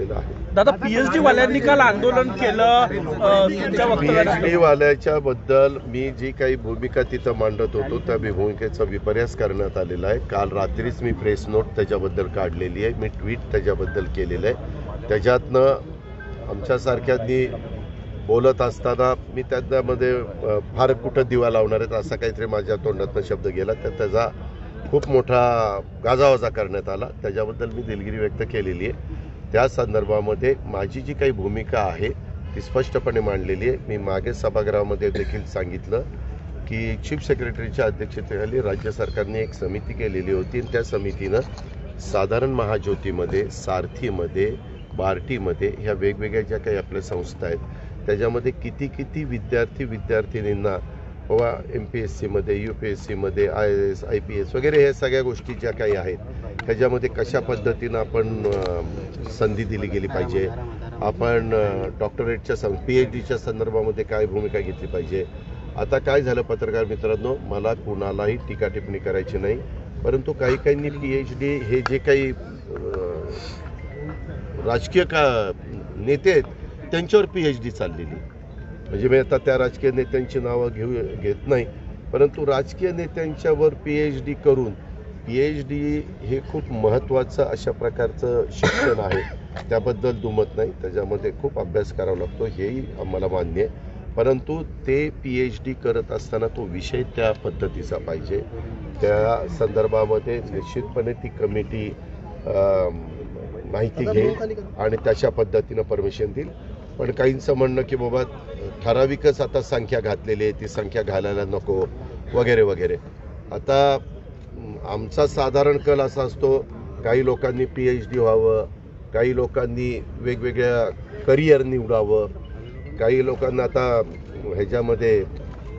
घेतलेलं आहे. दादा पीएचडी वाल्यांनी काल आंदोलन केलं तुमच्या वाल्याच्या बद्दल मी जी काही भूमिका तिथं मांडत होतो त्या भूमिकेचा विपर्यास करण्यात आलेला आहे. काल रात्रीच मी प्रेस नोट त्याच्याबद्दल काढलेली आहे. मी ट्विट त्याच्याबद्दल केलेलं आहे. त्याच्यातनं आमच्यासारख्यांनी बोलत असताना मी त्याच्यामध्ये अ, फार कुठं दिवा लावणार आहेत असा काहीतरी माझ्या तोंडातनं शब्द गेला. तर त्याचा खूप मोठा गाजावाजा करण्यात आला. त्याच्याबद्दल मी दिलगिरी व्यक्त केलेली आहे. त्या संदर्भामध्ये माझी जी काही भूमिका आहे ती स्पष्टपणे मांडलेली आहे. मी मागे सभागृहामध्ये देखील सांगितलं की चीफ सेक्रेटरीच्या अध्यक्षतेखाली राज्य सरकारने एक समिती केलेली होती त्या समितीनं साधारण महाज्योतीमध्ये सारथीमध्ये बार्टीमध्ये ह्या वेगवेगळ्या ज्या काही आपल्या संस्था आहेत त्याच्यामध्ये किती किती विद्यार्थी विद्यार्थिनींना बाबा एम पी एस सीमध्ये यू पी एस सीमध्ये I S I P S वगैरे ह्या सगळ्या गोष्टी ज्या काही आहेत त्याच्यामध्ये कशा पद्धतीनं आपण संधी दिली गेली पाहिजे? आपण डॉक्टरेटच्या सं पी एच डीच्या संदर्भामध्ये काय भूमिका घेतली पाहिजे? आता काय झालं पत्रकार मित्रांनो? मला कुणालाही टीका टिप्पणी करायची नाही. परंतु काही काहींनी पी एच डी हे जे काही राजकीय का नेते आहेत त्यांच्यावर पी एच डी चाललेली. म्हणजे मी आता त्या राजकीय नेत्यांची नावं घेऊ घेत नाही. परंतु राजकीय नेत्यांच्यावर पी एच डी करून पी एच डी हे खूप महत्त्वाचं अशा प्रकारचं शिक्षण आहे. त्याबद्दल दुमत नाही. त्याच्यामध्ये खूप अभ्यास करावा लागतो. हेही आम्हाला मान्य आहे. परंतु ते पी एच डी करत असताना तो विषय त्या पद्धतीचा पाहिजे. त्या संदर्भामध्ये निश्चितपणे ती कमिटी माहिती घेईल आणि तशा पद्धतीनं परमिशन देईल. पण काहींचं म्हणणं की बाबा ठराविकच आता संख्या घातलेली आहे. ती संख्या घालायला नको. वगैरे वगैरे. आता आमचा साधारण कल असा असतो काही लोकांनी पी एच डी व्हावं काही लोकांनी वेगवेगळ्या करिअर निवडावं काही लोकांना आता ह्याच्यामध्ये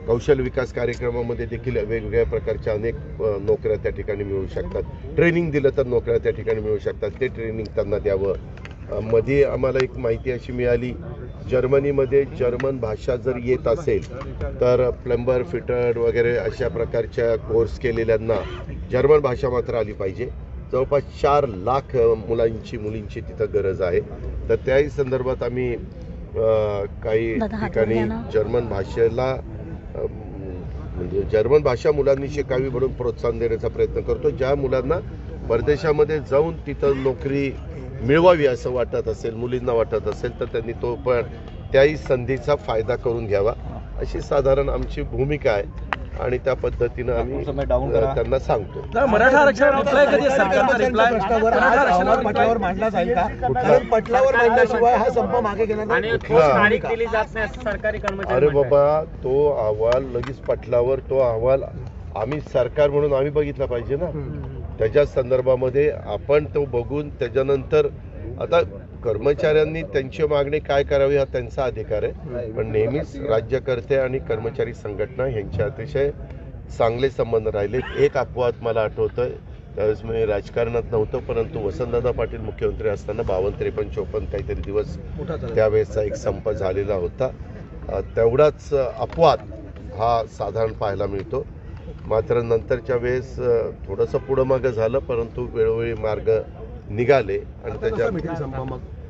कौशल्य विकास कार्यक्रमामध्ये देखील वेगवेगळ्या प्रकारच्या अनेक नोकऱ्या त्या ठिकाणी मिळू शकतात. ट्रेनिंग दिलं तर नोकऱ्या त्या ठिकाणी मिळू शकतात. ते ट्रेनिंग त्यांना द्यावं. मध्ये आम्हाला एक माहिती अशी मिळाली जर्मनीमध्ये जर्मन भाषा जर येत असेल तर प्लंबर फिटर वगैरे अशा प्रकारच्या कोर्स केलेल्यांना जर्मन भाषा मात्र आली पाहिजे. जवळपास चार लाख मुलांची मुलींची तिथं गरज आहे. तर त्याही संदर्भात आम्ही काही ठिकाणी. जर्मन भाषेला म्हणजे जर्मन भाषा मुलांनी शिकावी म्हणून प्रोत्साहन देण्याचा प्रयत्न करतो. ज्या मुलांना परदेशामध्ये जाऊन तिथं नोकरी मिळवावी असं वाटत असेल मुलींना वाटत असेल तर त्यांनी तो पण त्याही संधीचा फायदा करून घ्यावा अशी साधारण आमची भूमिका आहे आणि त्या पद्धतीनं आम्ही त्यांना सांगतो मराठा आरक्षण रिप्लाय कधी आहे? सरकारचा रिप्लाय प्रश्नावर मराठा आज आरक्षणावर अहवाल reply? पटलावर मांडला जाईल का कारण पटलावर मांडल्याशिवाय हा संप मागे घेण्यात आणि नाही. ठोस. तारीख दिली जात नाही असं सरकारी कर्मचारी अरे. बाबा तो अहवाल लगेच पटलावर तो अहवाल आम्ही सरकार म्हणून आम्ही बघितला पाहिजे ना त्याच्या संदर्भामध्ये आपण तो बघून त्याच्यानंतर आता कर्मचाऱ्यांनी त्यांची मागणी काय करावी हा त्यांचा अधिकार आहे. पण नेहमीच राज्यकर्ते आणि कर्मचारी संघटना यांचे अतिशय चांगले संबंध राहिले. एक अपवाद मला आठवतोय. त्यावेळेस मी राजकारणात नव्हतं परंतु वसंतदादा पाटील मुख्यमंत्री असताना बावन्न त्रेपन्न चोपन्न काहीतरी दिवस त्यावेळेसचा एक संप झालेला होता. तेवढाच अपवाद हा साधारण पाहायला मिळतो. मात्र नंतरच्या वेळेस थोडंसं पुढं मागं झालं परंतु वेळोवेळी मार्ग निघाले आणि त्याच्या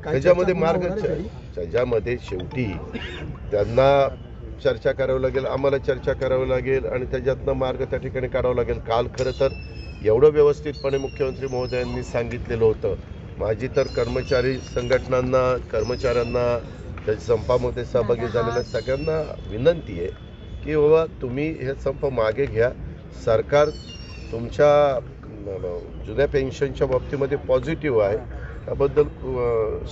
त्याच्यामध्ये मार्ग? त्याच्यामध्ये शेवटी त्यांना चर्चा करावी लागेल आम्हाला चर्चा करावी लागेल आणि त्याच्यातनं मार्ग त्या ठिकाणी काढावा लागेल. काल खरं तर एवढं व्यवस्थितपणे मुख्यमंत्री महोदयांनी सांगितलेलं होतं. माझी तर कर्मचारी संघटनांना कर्मचाऱ्यांना त्या संपामध्ये सहभागी झालेल्या सगळ्यांना विनंती आहे. की बाबा तुम्ही हे संप मागे घ्या. सरकार तुमच्या जुन्या पेन्शनच्या बाबतीमध्ये पॉझिटिव्ह आहे. त्याबद्दल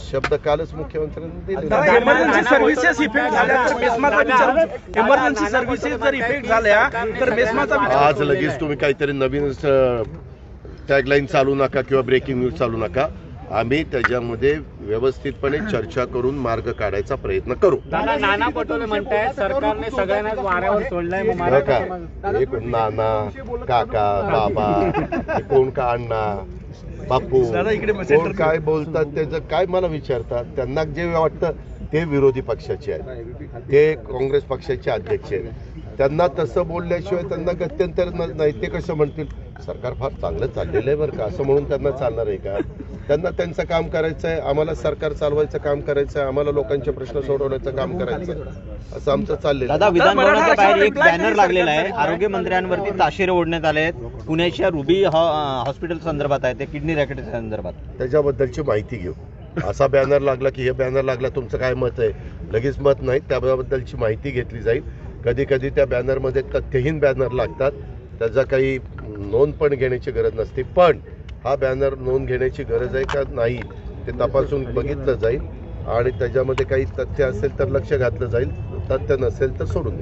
शब्द कालच मुख्यमंत्र्यांनी दिले इमर्जन्सी सर्व्हिसेस इफेक्ट झाल्या तर मेस्माचा विचार इमर्जन्सी सर्व्हिसेस जर इफेक्ट झाल्या तर मेस्माचा विचार आज लगेच तुम्ही काहीतरी नवीन टॅगलाईन चालू नका किंवा ब्रेकिंग न्यूज चालू नका. आम्ही त्याच्यामध्ये व्यवस्थितपणे चर्चा करून मार्ग काढायचा प्रयत्न करू. दादा नाना पटोले म्हणतायत सरकारने सगळ्यांनाच वाऱ्यावर सोडलंय मग बरं मराठा का समाज- एक नाना काका बाबा कोण का अण्णा बापू दादा, इकडे कोण center- काय बोलतात त्याचं काय मला विचारतात त्यांना जे वाटतं ते विरोधी पक्षाचे आहेत. ते काँग्रेस पक्षाचे अध्यक्ष आहेत. त्यांना तसं बोलल्याशिवाय त्यांना गत्यंतर न- नाही ते कसं म्हणतील? सरकार फार चांगलं चाललेलं आहे बरं का. असं म्हणून त्यांना चालणार आहे का? त्यांना त्यांचं काम करायचं आहे आम्हाला सरकार चालवायचं काम करायचं आहे आम्हाला लोकांचे प्रश्न सोडवण्याचं काम करायचं आहे. असं आमचं चाललेलं दादा आहे. विधान मराठा भवनाच्या बाहेर एक बॅनर लागलेला आहे. आरोग्य मंत्र्यांवरती ताशेरे ओढण्यात आले आहेत. पुण्याच्या रुबी हॉ- हॉस्पिटल संदर्भात आहे ते किडनी रॅकेट संदर्भात. त्याच्याबद्दलची माहिती घेऊ. असा बॅनर लागला की हे बॅनर लागला तुमचं काय मत आहे? लगेच मत नाही त्याबद्दलची माहिती घेतली जाईल. कधी कधी त्या बॅनरमध्ये तथ्यहीन बॅनर लागतात. त्याचा काही नोंद पण घेण्याची गरज नसते. पण हा बॅनर नोंद घेण्याची गरज आहे का? नाही. ते तपासून बघितलं जाईल. आणि त्याच्यामध्ये काही तथ्य असेल तर लक्ष घातलं जाईल. तथ्य नसेल तर सोडून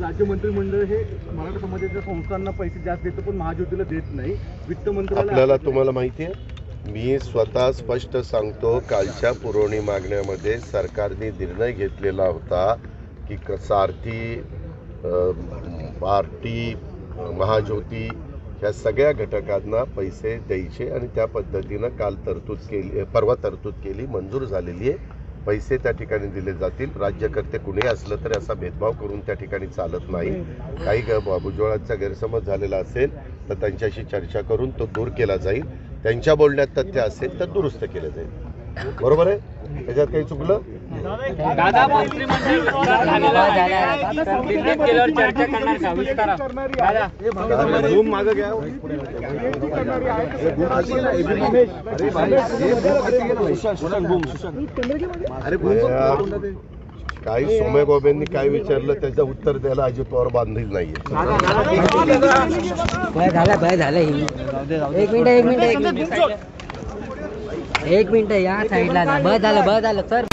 राज्य मंत्रिमंडळ हे मराठा समाजाच्या संस्थांना पैसे जास्त देतं पण महाज्योतीला देत नाही. वित्त आपल्याला तुम्हाला माहिती आहे? मी स्वतः स्पष्ट सांगतो कालच्या पुरवणी मागण्यामध्ये सरकारने निर्णय घेतलेला होता की क- सारथी पार्टी महाज्योती ह्या सगळ्या घटकांना पैसे द्यायचे आणि त्या पद्धतीनं काल तरतूद केली परवा तरतूद केली मंजूर झालेली आहे. पैसे त्या ठिकाणी दिले जातील. राज्यकर्ते कुणी असलं तरी असा भेदभाव करून त्या ठिकाणी चालत नाही. काही ग- भुजबळांचा गैरसमज झालेला असेल तर त्यांच्याशी चर्चा करून तो दूर केला जाईल. त्यांच्या बोलण्यात तथ्य असेल तर दुरुस्त केलं जाईल. बरोबर आहे? त्याच्यात काही चुकलं? दादा मंत्रिमंडळ मागं घ्या. काही सोमे गोबेंनी काय विचारलं त्याचं उत्तर द्यायला अजित पवार बांधील नाहीये. झालं ही. एक मिनिट एक मिनिट. एक मिनिट या साईडला बस झालं बस झालं. सर